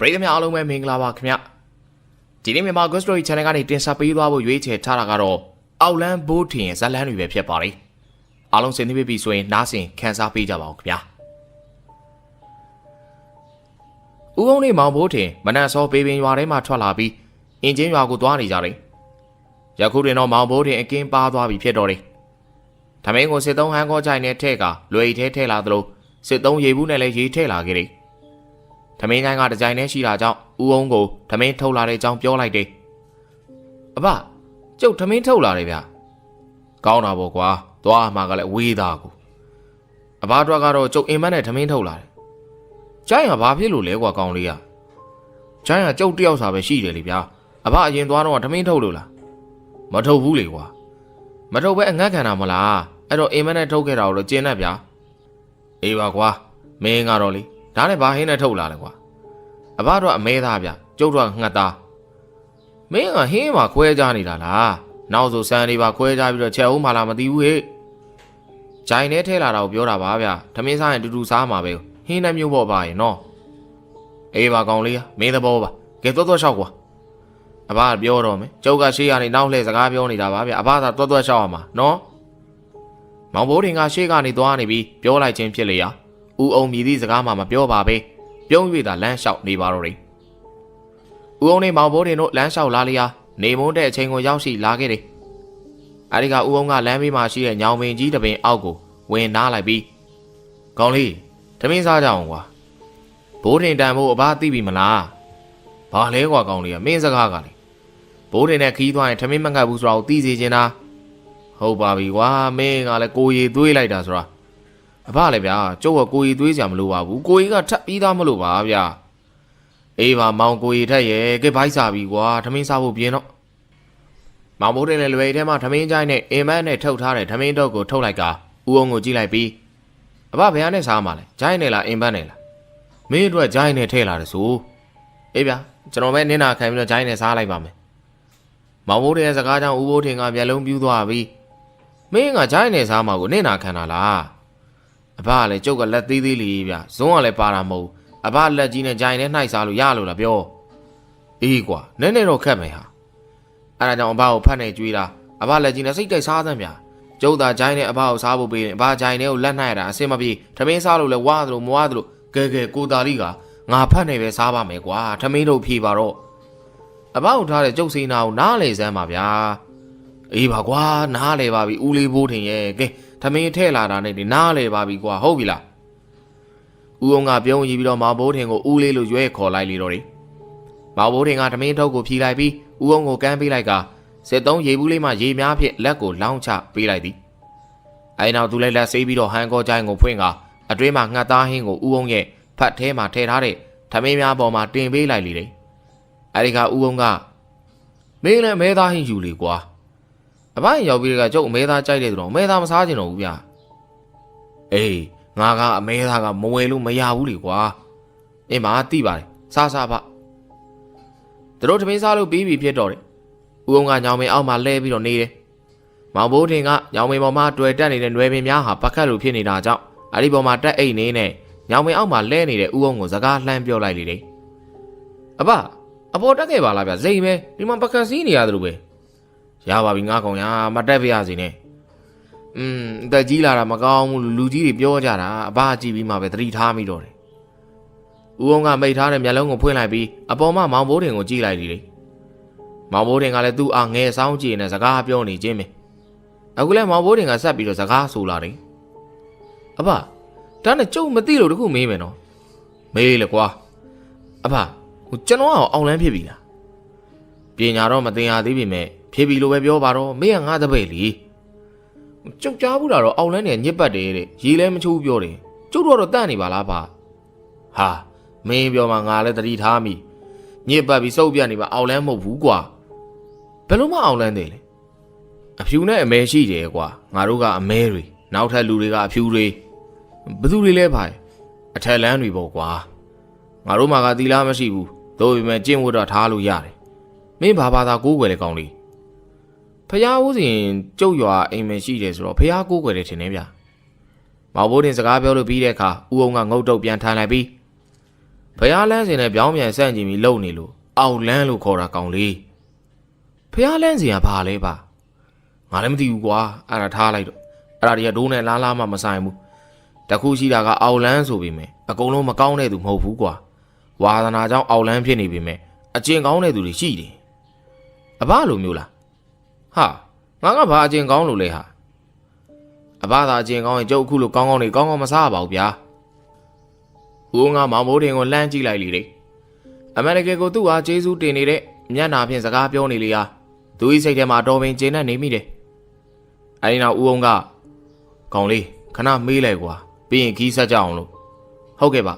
ပရိသတ်များအားလုံးပဲမင်္ဂလာပါခင်ဗျဒီနေ့မြန်မာ Ghost Story Channel ကနေတင်ဆက်ပေးသွားဖို့ရွေးချယ်ထားတာကတော့အောက်လန်းဘိုးထင်ရဲ့ဇာတ်လမ်းတွေပဲဖြစ်ပါတယ်အားလုံးစင်သိပြီဆိုရင်နားဆင်ခန်းစားပေးကြပါဦးခင်ဗျာဦးအောင်နေမောင်ဘိုးထင်မနက်စောပေးပင်ရွာထဲမှာထွက်လာပြီးအင်ဂျင်ရွာကိုသွားနေကြတယ်ယခုတွင်တော့မောင်ဘိုးထင်အကင်းပါသွားပြီဖြစ်တော်တယ်ထမင်းကိုစစ်သုံးဟန်ကောကြိုင်နဲ့ထဲ့ကလွယ်ထဲထဲ့လာသလိုစစ်သုံးရေဘူးနဲ့လည်းရေထဲ့လာခဲ့တယ် ထမင်းကိုင်းကတကြိုင်နဲ့ရှိတာကြောင့်ဦးအောင်ကိုထမင်းထုတ်လာတဲ့အကြောင်းပြောလိုက်တယ်အဘကျုပ်ထမင်းထုတ်လာတယ်ဗျကောင်းတာပေါ့ကွာသွားမှာကလည်းဝေးသားကိုအဘအတွက်ကတော့ကျုပ်အိမ်မက်နဲ့ထမင်းထုတ်လာတယ်ကျိုင်းကဘာဖြစ်လို့လဲကွာကောင်းလေးကကျိုင်းကကျုပ်တယောက်စာပဲရှိတယ်လေဗျာအဘအရင်သွားတော့ထမင်းထုတ်လို့လားမထုတ်ဘူးလေကွာမထုတ်ပဲအငတ်ခံတာမလားအဲ့တော့အိမ်မက်နဲ့ထုတ်ခဲ့တာကိုတော့ကျင်းတတ်ဗျာအေးပါကွာမင်းကတော့လေ ဒါနဲ့ဘာဟင်းနဲ့ထုတ်လာလဲကွာအဘတော့အမဲသားဗျကျုပ်တော့ငှက်သားမင်းကဟင်းမှာခွဲကြနေတာလားနောက်ဆိုစံနေပါခွဲကြပြီးတော့ချက်ဦးမှလားမသိဘူးဟဲ့ဂျိုင်နဲ့ထဲလာတာကိုပြောတာပါဗျထမင်းစားရင်တူတူစားမှာပဲဟင်းနဲ့မျိုးပေါ့ပါရင်နော်အေးပါကောင်လေးမင်းသဘောပါကဲတော့တော့လျှောက်ကွာအဘကပြောတော့မယ်ကျုပ်ကရှေ့ကနေနောက်လှည့်စကားပြောနေတာပါဗျအဘသာတော့တော့လျှောက်ရမှာနော်မောင်ဘိုးတင်ကရှေ့ကနေသွားနေပြီးပြောလိုက်ခြင်းဖြစ်လေရာ ဦးအောင်မြည်သည့်စကားမှမပြောပါပဲပြုံး၍သာလမ်းလျှောက်နေပါတော့တယ်ဦးအောင်နဲ့မောင်ဘိုးတင်တို့လမ်းလျှောက်လာလျာနေမုန်းတဲ့အချိန်ကိုရောက်ရှိလာခဲ့တယ်အဲဒီကဦးအောင်ကလမ်းဘေးမှာရှိတဲ့ညောင်ပင်ကြီးတစ်ပင်အောက်ကိုဝင်နားလိုက်ပြီးကောင်းလေးတမင်းစားကြအောင်ကွာဘိုးတင်တန်ဖို့အဘသိပြီမလားဘာလဲကွာကောင်းလေးကမင်းစကားကလေဘိုးတင်နဲ့ခီးသွားရင်ထမင်းမငတ်ဘူးဆိုတော့သိစေချင်တာဟုတ်ပါပြီကွာမင်းကလည်းကိုရီသွေးလိုက်တာဆိုတာ အဖလည်းဗျာကျုပ်ကကိုရီသွေးစရာမလိုပါဘူးကိုရီကထပ်ပြီးသားမလို့ပါဗျာအေးပါမောင်ကိုရီထက်ရဲ့ကဲဘိုက်စားပြီကွာထမင်းစားဖို့ပြင်းတော့မောင်ဘိုးတင်လည်းလွယ်ထဲမှာထမင်းကြိုင်းနဲ့အင်မန်းနဲ့ထုတ်ထားတဲ့ထမင်းတော့ကိုထုတ်လိုက်ကဦးအောင်ကိုကြည့်လိုက်ပြီးအဖဘယ်ဟာနဲ့စားမှလဲကြိုင်းနဲ့လားအင်မန်းနဲ့လားမင်းအတွက်ကြိုင်းနဲ့ထည့်လာတယ်ဆိုအေးဗျာကျွန်တော်ပဲနင်းနာခံပြီးတော့ကြိုင်းနဲ့စားလိုက်ပါမယ်မောင်ဘိုးတင်ရဲ့စကားကြောင့်ဦးဘိုးတင်ကမျက်လုံးပြူးသွားပြီးမင်းကကြိုင်းနဲ့စားမှာကိုနင်းနာခံတာလား အဘကလည်းကျုပ်ကလက်သေးသေးလေးဗျဇုံးကလည်းပါတာမဟုတ်ဘူးအဘလက်ကြီးနဲ့ဂျိုင်နဲ့နှိုက်စားလို့ရလို့လားပြောအေးကွာနည်းနည်းတော့ခက်မယ်ဟာအဲ့ဒါကြောင့်အဘကိုဖတ်နေကြွေးတာအဘလက်ကြီးနဲ့စိတ်တိုက်စားသမ်းဗျကျုပ်သာဂျိုင်နဲ့အဘကိုစားဖို့ပေးရင်အဘဂျိုင်နဲ့ကိုလက်နှိုက်ရတာအဆင်မပြေထမင်းစားလို့လဲဝါသလိုမဝါသလိုကဲကဲကိုသားလေးကငါဖတ်နေပဲစားပါမယ်ကွာထမင်းတို့ဖြေပါတော့အဘကိုထားတဲ့ကျုပ်စီနာကိုနားလေစမ်းပါဗျာအေးပါကွာနားလေပါပြီဦးလေးဘိုးထင်ရဲ့ကဲ ထမင်းထဲ့လာတာနဲ့ဒီနားလေပါပြီကွာဟုတ်ပြီလားဦးအောင်ကပြုံးကြည့်ပြီးတော့မောင်ဘိုးထင်ကိုဦးလေးလို့ရွဲခေါ်လိုက်လေတော့တယ်မောင်ဘိုးထင်ကထမင်းထုတ်ကိုဖြီလိုက်ပြီးဦးအောင်ကိုကမ်းပေးလိုက်ကစစ်သုံးရေဘူးလေးမှရေများဖြင့်လက်ကိုလောင်းချပေးလိုက်သည်အဲနောက်သူလည်းလက်ဆေးပြီးတော့ဟန်ကောချိုင်းကိုဖွင့်ကအတွင်းမှာငှက်သားဟင်းကိုဦးအောင်ရဲ့ဖတ်ထဲမှာထည့်ထားတဲ့ထမင်းများပေါ်မှာတင်ပေးလိုက်လေတယ်အဲဒီကဦးအောင်ကမင်းလည်းမဲသားဟင်းယူလေကွာ အဘရောက်ပြီးတကကျုပ်အမဲသားကြိုက်တဲ့သူတော့အမဲသားမစားချင်တော့ဘူးဗျာအေးငါကအမဲသားကမဝယ်လို့မရဘူးလေကွာအင်းမသိပါတယ်စားစားပါသူတို့တမင်းစားလို့ပြီးပြီဖြစ်တော့တယ်ဦးအောင်ကညောင်မင်းအောက်မှာလဲပြီးတော့နေတယ်မောင်ဘိုးထင်ကညောင်မင်းပေါ်မှာတွေ့တက်နေတဲ့နွယ်ပင်များဟာပကတ်လို့ဖြစ်နေတာကြောင့်အဲ့ဒီပေါ်မှာတက်အိတ်နေနဲ့ညောင်မင်းအောက်မှာလဲနေတဲ့ဦးအောင်ကိုစကားလှမ်းပြောလိုက်လေတယ်အဘအပေါ်တက်ခဲ့ပါလားဗျစိတ်ပဲဒီမှာပကတ်စီးနေရတယ်လို့ပဲ ရပါပြီငါကောင်ရမတက်ပြရစီနဲ့อืมအသက်ကြီးလာတာမကောင်းဘူးလူလူကြီးတွေပြောကြတာအဘကြည့်ပြီးမှပဲသတိထားမိတော့တယ်ဦးအောင်ကမိတ်ထားတဲ့မျက်လုံးကိုဖွင့်လိုက်ပြီးအပေါ်မှာမောင်ဘိုးတင်ကိုကြည့်လိုက်လေမောင်ဘိုးတင်ကလည်းသူ့အားငဲဆောင်ကြည့်နေစကားပြောနေခြင်းပဲအခုလဲမောင်ဘိုးတင်ကဆက်ပြီးတော့စကားဆိုလာတယ်အဘဒါနဲ့ကျုပ်မသိလို့တခုမေးမယ်နော်မေးလေကွာအဘဟိုကျွန်တော်ကအောင်လန်းဖြစ်ပြီလားပညာတော့မသင်ရသေးပြီမဲ့ ဖြေပြီလို့ပဲပြောပါတော့မင်းကငါတပည့်လीကျုပ်ကြားဘူးတာတော့အောက်လန်းနဲ့ညစ်ပတ်တယ်တဲ့ရေလဲမချိုးပြောတယ်ကျုပ်တို့ကတော့တန့်နေပါလားပါဟာမင်းပြောမှငါလည်းတတိထားမိညစ်ပတ်ပြီးစုပ်ပြတ်နေပါအောက်လန်းမဟုတ်ဘူးကွာဘယ်လို့မအောက်လန်းတယ်လဲအဖြူနဲ့အမဲရှိတယ်ကွာငါတို့ကအမဲတွေနောက်ထပ်လူတွေကအဖြူတွေဘသူတွေလဲဖိုင်အထက်လန်းတွေပေါ့ကွာငါတို့မှာကသီလားမရှိဘူးသို့ပေမဲ့ကျင့်ဝတ်တော့ထားလို့ရတယ်မင်းဘာဘာသာကိုးကွယ်တဲ့ကောင်လေး ဖះဦးစဉ်ကျုပ်ရွာအိမ်မရှိတယ်ဆိုတော့ဖះကိုးကွယ်တယ်ထင်တယ်ဗျမောင်ဘိုးတင်စကားပြောလို့ပြီးတဲ့အခါဦးအောင်ကငုတ်တုတ်ပြန်ထန်လိုက်ပြီးဖះလန်းစင်နဲ့ပြောင်းပြန်ဆန့်ကျင်ပြီးလုံနေလို့အောက်လန်းလို့ခေါ်တာကောင်လေးဖះလန်းစင်ကဘာလဲပါငါလည်းမသိဘူးကွာအဲ့ဒါထားလိုက်တော့အဲ့ဒါတွေကဒိုးနဲ့လားလားမှမဆိုင်ဘူးတခုရှိတာကအောက်လန်းဆိုပေမဲ့အကုန်လုံးမကောင်းတဲ့သူမဟုတ်ဘူးကွာဝါသနာကြောင့်အောက်လန်းဖြစ်နေပေမဲ့အကျင့်ကောင်းတဲ့သူတွေရှိတယ်အဘလိုမျိုးလား ဟာငါကဘာအကျင့်ကောင်းလို့လဲဟာအဘသာအကျင့်ကောင်းရင်ကျုပ်အခုလိုကောင်းကောင်းနေကောင်းကောင်းမစားပါဘူးဗျာဦးငါမောင်မိုးတင်ကိုလှမ်းကြည့်လိုက်လေလေအမေရိကန်ကိုသူ့အားကျေးဇူးတင်နေတဲ့မျက်နာဖြင့်စကားပြောနေလေဟာသူ၏စိတ်ထဲမှာတော်ပင်ကျေနပ်နေမိတယ်အဲဒီနောက်ဦးအောင်ကကောင်းလေးခဏမေးလိုက်ကွာပြီးရင်ခီးဆက်ကြအောင်လို့ဟုတ်ကဲ့ပါ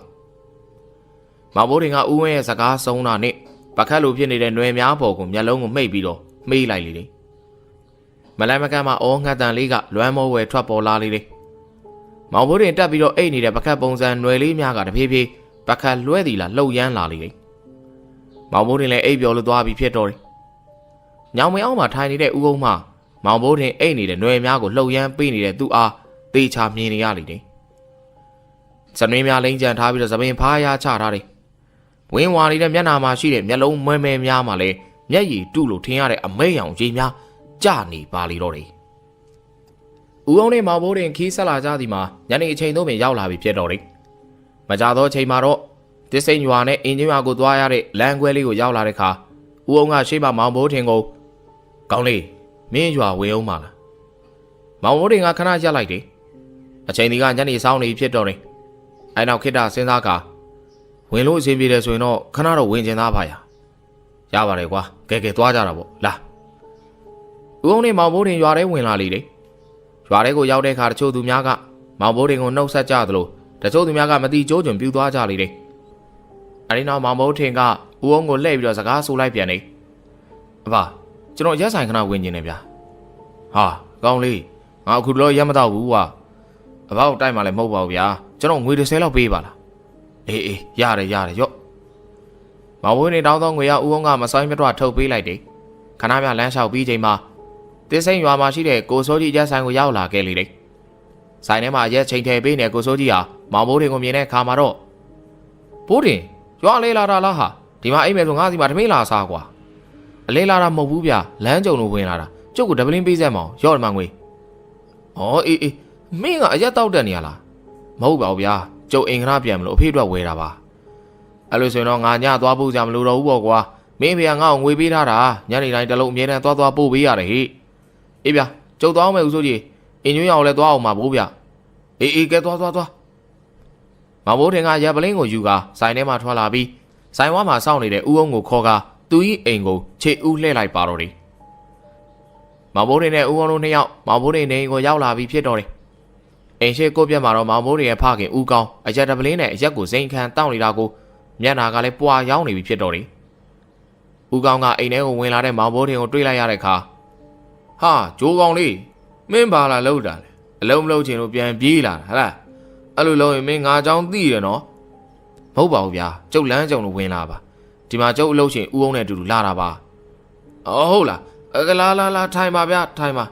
မောင်မိုးတင်ကဦးဝင်းရဲ့စကားဆုံးတာနဲ့ပကတ်လိုဖြစ်နေတဲ့ຫນွယ်များပေါ်ကိုမျက်လုံးကိုမှိတ်ပြီးတော့မေးလိုက်လေလေ မလိုက်မကမ်းမှာအောငှက်တန်လေးကလွမ်းမောဝဲထွက်ပေါ်လာလေလေ မောင်ဘိုးတင်တက်ပြီးတော့အိတ်နေတဲ့ပကတ်ပုံစံຫນွယ်လေးများကတဖြည်းဖြည်းပကတ်လွဲသည်လားလှုပ်ရမ်းလာလေတယ်မောင်ဘိုးတင်လည်းအိတ်ပြော်လို့သွားပြီးဖြစ်တော့တယ်ညောင်မင်းအောင်မှာထိုင်နေတဲ့ဦးကုန်းမှမောင်ဘိုးတင်အိတ်နေတဲ့ຫນွယ်များကိုလှုပ်ရမ်းပေးနေတဲ့သူ့အားတေချာမြင်နေရလေတယ်စနွေးများလိမ့်ကြံထားပြီးတော့သပင်ဖားရချထားတယ်ဝင်းဝါနေတဲ့မျက်နှာမှာရှိတဲ့မျက်လုံးမဲမဲများမှာလည်းမျက်ရည်တုလို့ထင်ရတဲ့အမိတ်ရောင်ကြီးများ ကြနေပါလေတော့တယ်ဦးအောင်နဲ့မောင်ဘိုးတင်ခီးဆက်လာကြသည်မှာညနေအချိန်သို့ပင်ရောက်လာပြီဖြစ်တော်တယ်။မကြသောအချိန်မှာတော့တစ္စိန်ရွာနဲ့အင်ဂျင်ရွာကိုသွားရတဲ့လမ်းခွဲလေးကိုရောက်လာတဲ့အခါဦးအောင်ကရှေ့မှာမောင်ဘိုးတင်ကိုကောင်းလေးမင်းရွာဝင်အောင်ပါလား။မောင်ဘိုးတင်ကခဏရပ်လိုက်တယ်။အချိန်ဒီကညနေဆောင်နေပြီဖြစ်တော်တယ်။အဲနောက်ခိတ္တစဉ်းစားကဝင်လို့အစီအပြေတယ်ဆိုရင်တော့ခဏတော့ဝင်ကျင်သားပါရ။ရပါတယ်ကွာ။ကဲကဲသွားကြတာပေါ့။လာ။ ဦးအောင်နဲ့မောင်ဘိုးတင်ရွာထဲဝင်လာလေတယ်။ရွာထဲကိုရောက်တဲ့အခါတချို့သူများကမောင်ဘိုးတင်ကိုနှုတ်ဆက်ကြသလိုတချို့သူများကမတိကျိုးကျွံပြူသွားကြလေတယ်။အဲဒီနောက်မောင်ဘိုးထင်ကဦးအောင်ကိုလှည့်ပြီးတော့စကားဆိုလိုက်ပြန်တယ်။အဖကျွန်တော်ရက်ဆိုင်ခဏဝင်ကျင်နေဗျာ။ဟာကောင်းလေးငါအခုတော့ရက်မတော့ဘူးကွာ။အဖကိုတိုက်မှလည်းမဟုတ်ပါဘူးဗျာ။ကျွန်တော်ငွေ30လောက်ပေးပါလား။အေးအေးရတယ်ရတယ်ရော့။မောင်ဘိုးနေတောင်းတော့ငွေရဦးအောင်ကမဆိုင်မတော့ထုတ်ပေးလိုက်တယ်။ခဏမြလမ်းလျှောက်ပြီးချိန်မှာ တင်းစိန်ရွာမှာရှိတဲ့ကိုစိုးကြီးရက်ဆိုင်ကိုရောက်လာခဲ့လေတယ်။ဆိုင်ထဲမှာရက်ချိန်ထည့်ပေးနေကိုစိုးကြီးဟာမောင်ဘိုးတင်ကိုမြင်တဲ့အခါမှာတော့ဘိုးတင်ရွာလေးလာတာလားဟာဒီမှာအိမ်မယ်ဆိုငါးစီမှာတမင်းလာစားကွာအလေးလာတာမဟုတ်ဘူးဗျလမ်းကြုံလို့ဝင်လာတာကျုပ်ကဒပလင်းပေးစက်မအောင်ရော့တယ်မငွေ။ဩအေးအေးမင်းကအရက်တောက်တက်နေရလားမဟုတ်ပါဘူးဗျာကျုပ်အင်္ဂရပြန်မလို့အဖေအတွက်ဝယ်တာပါအဲ့လိုဆိုရင်တော့ငါညသွားဖို့ကြမလို့တော့ဘူးပေါ့ကွာမင်းဖေကငါ့ကိုငွေပေးထားတာညနေတိုင်းတစ်လုံးအမြဲတမ်းသွားသွားပို့ပေးရတယ်ဟိ အေးဗျာကျုပ်သွားအောင်မယ်ဦးစိုးကြီးအင်ညွှန်းရအောင်လဲသွားအောင်ပါဘိုးဗျအေးအေးကဲသွားသွားသွားမဘိုးထင်ကရပ်ပလင်းကိုယူကာဆိုင်ထဲမှာထွက်လာပြီးဆိုင်ဝါမှာစောင့်နေတဲ့ဦးအောင်ကိုခေါ်ကာသူ၏အိမ်ကိုခြေဦးလှည့်လိုက်ပါတော့တယ်မဘိုးထင်နဲ့ဦးအောင်တို့နှစ်ယောက်မဘိုးထင်နေအိမ်ကိုရောက်လာပြီးဖြစ်တော့တယ်အိမ်ရှိကိုပြက်မှာတော့မဘိုးထင်ရဲ့ဖခင်ဦးကောင်းအရက်တပလင်းနဲ့အရက်ကိုစိန်ခံတောင်းနေတာကိုမျက်နာကလည်းပွာရောက်နေပြီဖြစ်တော့တယ်ဦးကောင်းကအိမ်ထဲကိုဝင်လာတဲ့မောင်ဘိုးထင်ကိုတွေ့လိုက်ရတဲ့အခါ ဟာဂျိုးကောင်လေးမင်းဘာလာလောက်တာလဲအလုံးမလုံးချင်လို့ပြန်ပြေးလာတာဟလားအဲ့လိုလုံးရင်မင်းငါကြောင်းသိရနော်မဟုတ်ပါဘူးဗျာကျုပ်လမ်းကြုံလို့ဝင်လာပါဒီမှာကျုပ်အလုပ်ရှင်ဦးအောင်နဲ့အတူတူလာတာပါအော်ဟုတ်လားအကလာလာလာထိုင်ပါဗျာထိုင်ပါ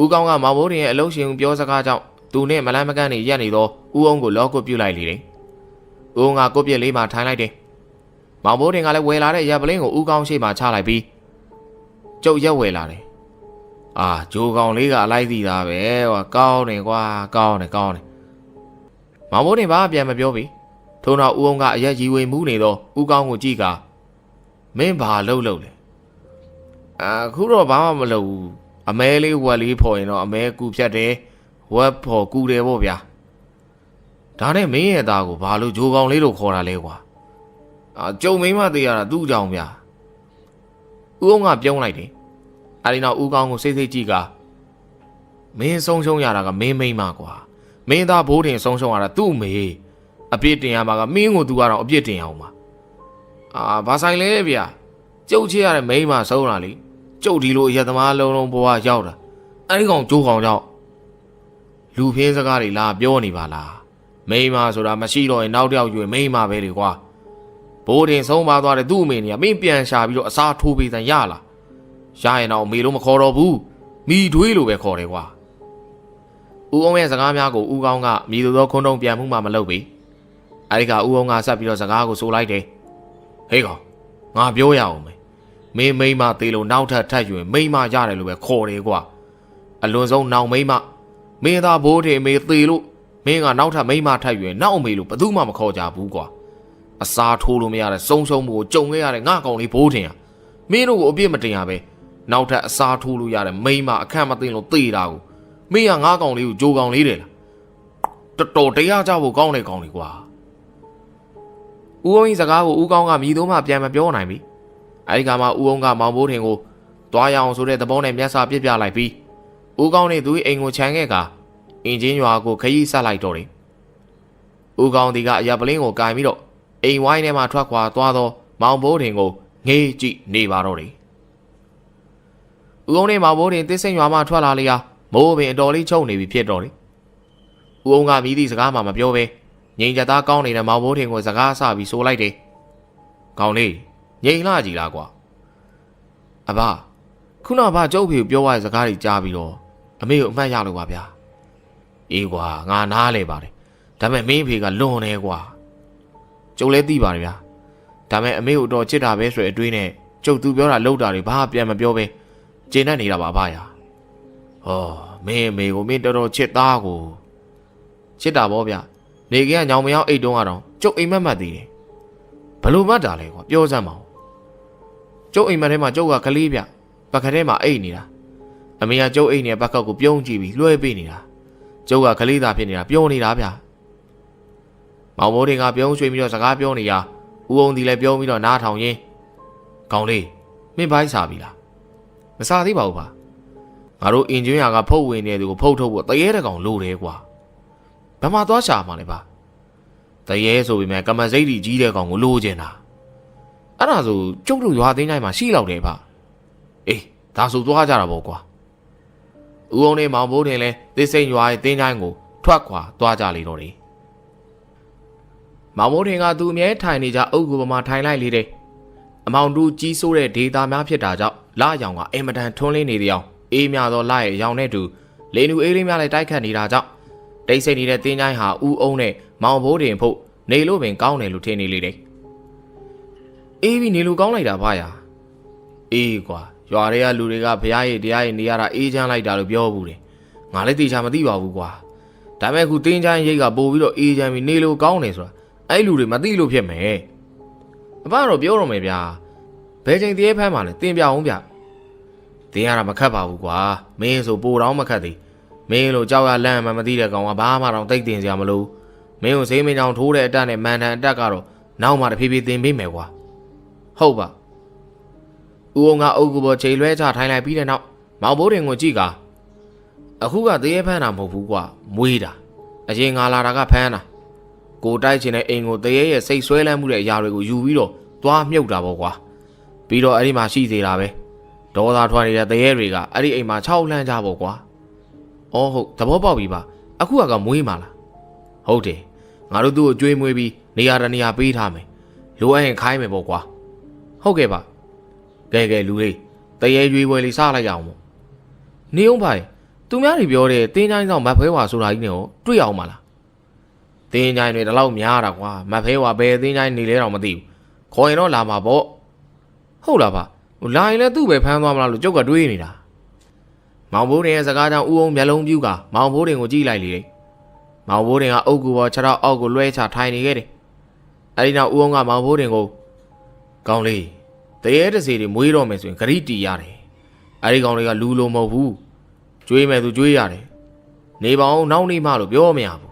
ဦးကောင်းကမောင်မိုးတင်ရဲ့အလုံးရှင်ပြောစကားကြောင့်သူနဲ့မလန်းမကန်းနေရက်နေတော့ဦးအောင်ကိုလောကွတ်ပြုတ်လိုက်လေတယ်ဦးအောင်ကကုတ်ပြက်လေးမှာထိုင်လိုက်တယ်မောင်မိုးတင်ကလည်းဝယ်လာတဲ့ရပလင်းကိုဦးကောင်းရှိမှချလိုက်ပြီး ကျုပ်ရက်ဝယ်လာတယ်။အာဂျိုကောင်လေးကအလိုက်သီးတာပဲဟောကောင်းတယ်ကွာကောင်းတယ်ကောင်းတယ်။မောင်ဘိုးတင်ဘာပြန်မပြောပြီ။ထို့နောက်ဦးအောင်ကအရက်ကြီးဝေမူးနေတော့ဦးကောင်းကိုကြည့်ကမင်းဘာလှုပ်လှုပ်လဲ။အခုတော့ဘာမှမလုပ်ဘူး။အမဲလေးဝက်လေးဖော်ရင်တော့အမဲကူဖြတ်တယ်။ဝက်ဖော်ကူတယ်ပေါ့ဗျာ။ဒါနဲ့မင်းရဲ့သားကိုဘာလို့ဂျိုကောင်လေးလို့ခေါ်တာလဲကွာ။အာကျုံမင်းမသေးရတာသူ့ကြောင့်ဗျာ။ ဦးအောင်ကပြုံးလိုက်တယ်။အဲဒီနောက်ဦးကောင်းကိုစိတ်စိတ်ကြည့်ကမင်းဆုံးရှုံးရတာကမင်းမိမ့်မကွာ။မင်းသားဘိုးတင်ဆုံးရှုံးရတာသူ့မေအပြစ်တင်ရမှာကမင်းကိုသူကတော့အပြစ်တင်အောင်ပါ။အာဘာဆိုင်လဲဗျာ။ကျုပ်ချစ်ရတဲ့မိန်းမဆုံးလာလေ။ကျုပ်ဒီလိုအရသမားလုံးလုံးဘဝရောက်တာ။အဲဒီကောင်ကျိုးကောင်ကြောင့်လူဖင်းစကားတွေလာပြောနေပါလား။မိန်းမဆိုတာမရှိတော့ရင်နောက်တစ်ယောက်ယူရင်မိန်းမပဲလေကွာ။ ဘိုးတင်ဆုံးပါသွားတဲ့သူ့အမေနေကမင်းပြန်ရှာပြီးတော့အစားထိုးပေးတဲ့ရလားရရင်တော့အမေလို့မခေါ်တော့ဘူးမိထွေးလို့ပဲခေါ်တယ်ကွာဦးအောင်ရဲ့စကားများကိုဦးကောင်းကမိသူသောခွန်းတုံးပြန်မှုမှမလုပ်ပေအဲဒီကဦးအောင်ကဆက်ပြီးတော့စကားကိုဆိုလိုက်တယ်ဟေးကောင်ငါပြောရအောင်မယ်မင်းမိန်းမသေးလို့နောက်ထပ်ထပ်ယူရင်မိန်းမရတယ်လို့ပဲခေါ်တယ်ကွာအလွန်ဆုံးနောင်မိန်းမမင်းသားဘိုးထေမေသေးလို့မင်းကနောက်ထပ်မိန်းမထပ်ယူရင်နောက်အမေလို့ဘယ်သူမှမခေါ်ကြဘူးကွာ အစားထိုးလို့မရတဲ့စုံစုံမှုကိုကြုံခဲ့ရတဲ့ငါကောင်လေးဘိုးထင်ရမင်းတို့ကိုအပြစ်မတင်ရပဲနောက်ထပ်အစားထိုးလို့ရတဲ့မိန်းမအခန့်မသိလို့သေတာကိုမင်းကငါကောင်လေးကိုကြိုကောင်လေးတယ်လားတော်တော်တရားကြဖို့ကောင်းတဲ့ကောင်လေးကွာဦးအောင်ကြီးစကားကိုဦးကောင်းကမြည်သုံးမှပြန်မပြောနိုင်ပြီအဲဒီကမှဦးအောင်ကမောင်ဘိုးထင်ကိုတွားရအောင်ဆိုတဲ့သဘောနဲ့မျက်စာပြစ်ပြလိုက်ပြီးဦးကောင်းနဲ့သူ့အိမ်ကိုခြံခဲ့ကအင်ဂျင်ရွာကိုခရီးဆက်လိုက်တော့တယ်ဦးကောင်းဒီကအရာပလင်းကိုကင်ပြီးတော့ အိမ်ဝိုင်းထဲမှာထွက်ခွာသွားတော့မောင်ဘိုးထင်ကိုငေးကြည့်နေပါတော့တယ်ဦးအောင်နဲ့မောင်ဘိုးထင်တစ်စိမ်ရွာမှထွက်လာလေဟာမိုးပင်အတော်လေးချုံနေပြီဖြစ်တော့တယ်ဦးအောင်ကမြည်သည့်စကားမှမပြောဘဲငိန်ကြသားကောင်းနေတဲ့မောင်ဘိုးထင်ကိုစကားဆပြီးဆိုလိုက်တယ်။ကောင်းလေးငိန်လာကြည်လားကွာ။အဘခုနကဘာကျုပ်ဖေကိုပြောရတဲ့စကားတွေကြားပြီးတော့အမေကိုအမှတ်ရလို့ပါဗျာ။အေးကွာငါနားလဲပါတယ်။ဒါပေမဲ့မင်းဖေကလွန်နေကွာ။ ကျုပ်လည်းသိပါတယ်ဗျာ။ဒါပေမဲ့အမေကိုတော့ချစ်တာပဲဆိုတဲ့အတွေးနဲ့ကျုပ်သူပြောတာလောက်တာတွေဘာပြန်မပြောပဲကျေနပ်နေတာပါဗျာ။ဟောမင်းအမေကိုမင်းတော်တော်ချစ်သားကိုချစ်တာပေါ့ဗျာ။နေကင်းကညောင်မရောက်အိတ်တုံးကတော့ကျုပ်အိမ်မက်မက်သေးတယ်ဘလို့မှတ်တာလဲကွာပြောစမ်းပါဦးကျုပ်အိမ်မက်ထဲမှာကျုပ်ကကလေးဗျပကထဲမှာအိတ်နေတာအမေကကျုပ်အိတ်နေတဲ့ဘက်ကကိုပြုံးကြည့်ပြီးလွှဲပေးနေတာကျုပ်ကကလေးသားဖြစ်နေတာပြောနေတာဗျ မောင်မိုးတွေကပြုံးရွှေပြီးတော့စကားပြောနေရဦးအောင်ဒီလည်းပြုံးပြီးတော့နားထောင်ရင်းကောင်းလေးမင်းဘိုင်းစားပြီလားမစားသေးပါဘူးပါငါတို့အင်ဂျင်ယာကဖုတ်ဝင်နေသူကိုဖုတ်ထုတ်ဖို့တရေတကောင်လိုတယ်ကွာဘယ်မှာသွားရှာမှာလဲပါတရေဆိုပေမဲ့ကမစိတ်ကြီးကြီးတဲ့ကောင်ကိုလိုချင်တာအဲ့ဒါဆိုကျုပ်တို့ရွာသိမ်းတိုင်းမှာရှိလောက်တယ်ပါအေးဒါဆိုသွားကြတာပေါ့ကွာဦးအောင်နဲ့မောင်ဘိုးတင်လဲသစ်စိန်ရွာရဲ့သိမ်းတိုင်းကိုထွက်ခွာသွားကြလေတော့တယ် မောင်ဘိုးတင်ကသူအမြဲထိုင်နေကြအုပ်ကူပေါ်မှာထိုင်လိုက်လေတယ်အမောင်တူကြီးဆိုးတဲ့ဒေတာများဖြစ်တာကြောင့်လာရောင်ကအင်မတန်ထွန်းလင်းနေတဲ့အကြောင်းအေးမြသောလာရဲ့ရောင်နဲ့တူလေနူအေးလေးများလည်းတိုက်ခတ်နေတာကြောင့်တိတ်ဆိတ်နေတဲ့တင်းချိုင်းဟာဦးအုံးနဲ့မောင်ဘိုးတင်ဖို့နေလို့ပင်ကောင်းတယ်လို့ထင်နေလေတယ်။အေးပြီးနေလို့ကောင်းလိုက်တာဗျာ။အေးကွာရွာတွေကလူတွေကဘုရားရဲ့တရားရဲ့နေရတာအေးချမ်းလိုက်တာလို့ပြောဘူးတယ်။ငါလည်းတေချာမသိပါဘူးကွာ။ဒါပေမဲ့ခုတင်းချိုင်းရိတ်ကပို့ပြီးတော့အေးချမ်းပြီးနေလို့ကောင်းတယ်ဆိုတာ အဲ့လူတွေမသိလို့ဖြစ်မယ်။အဖကတော့ပြောတော့မယ်ဗျာ။ဘယ်ချိန်တည်းဖမ်းမှလဲတင်ပြအောင်ဗျ။တင်ရတာမခတ်ပါဘူးကွာ။မင်းဆိုပိုတော့မခတ်သေး။မင်းလိုကြောက်ရလန့်မှမသိတဲ့ကောင်ကဘာမှတော့တိတ်တင်စရာမလိုမင်းကိုစိမ့်မင်းချောင်ထိုးတဲ့အတက်နဲ့မန်တန်အတက်ကတော့နောက်မှတဖြည်းဖြည်းတင်ပေးမယ်ကွာဟုတ်ပါဦးအောင်ကအုပ်ကူပေါ်ချိန်လွဲချထိုင်လိုက်ပြီးတဲ့နောက်မောင်ဘိုးတင်ကိုကြည့်ကအခုကတရေဖမ်းတာမဟုတ်ဘူးကွာမွေးတာအရင်ငါလာတာကဖမ်းတာ ကိုတိုက်ချင်တဲ့အိမ်ကိုတရေရဲ့စိတ်ဆွဲလန်းမှုတဲ့အရာတွေကိုယူပြီးတော့သွားမြုပ်တာပေါ့ကွာပြီးတော့အဲ့ဒီမှာရှိသေးတာပဲဒေါသထွက်နေတဲ့တရေတွေကအဲ့ဒီအိမ်မှာခြောက်လှမ်းကြပေါ့ကွာ။အော်ဟုတ်သဘောပေါက်ပြီပါ။အခုကကမွေးမှာလား။ဟုတ်တယ်။ငါတို့သူ့ကိုကြွေးမွေးပြီးနေရာတနေရာပေးထားမယ်။လိုအပ်ရင်ခိုင်းမယ်ပေါ့ကွာ။ဟုတ်ကဲ့ပါ။ကဲကဲလူလေးတရေရွေးပွဲလေးစားလိုက်ရအောင်ပေါ့။နေအောင်ပါ။သူများတွေပြောတဲ့တင်းချိုင်းဆောင်မတ်ဖဲဝါဆိုတာကြီးနဲ့ရောတွေ့အောင်မလား။ တင်းချိုင်းတွေတလောက်များတာကွာ။မတ်ဖဲဝါဘယ်တင်းချိုင်းနေလဲတော့မသိဘူး။ခေါ်ရင်တော့လာမှာပေါ့။ဟုတ်လားပါ။ဟိုလာရင်လည်းသူ့ပဲဖမ်းသွားမလားလို့ကြောက်ကတွေးနေတာ။မောင်ဘိုးတင်ရဲ့စကားကြောင့်ဦးအောင်မျက်လုံးပြူးကမောင်ဘိုးတင်ကိုကြည့်လိုက်လေတယ်။မောင်ဘိုးတင်ကအုတ်ကူပေါ်ခြေထောက်အောက်ကိုလွှဲချထိုင်နေခဲ့တယ်။အဲဒီနောက်ဦးအောင်ကမောင်ဘိုးတင်ကိုကောင်းလေးတရေတစီတွေမွေးတော့မယ်ဆိုရင်ဂရိတီရတယ်။အဲဒီကောင်တွေကလူလိုမဟုတ်ဘူး။ကျွေးမယ်သူကျွေးရတယ်။နေပါအောင်နောက်နေမှလို့ပြောမရဘူး။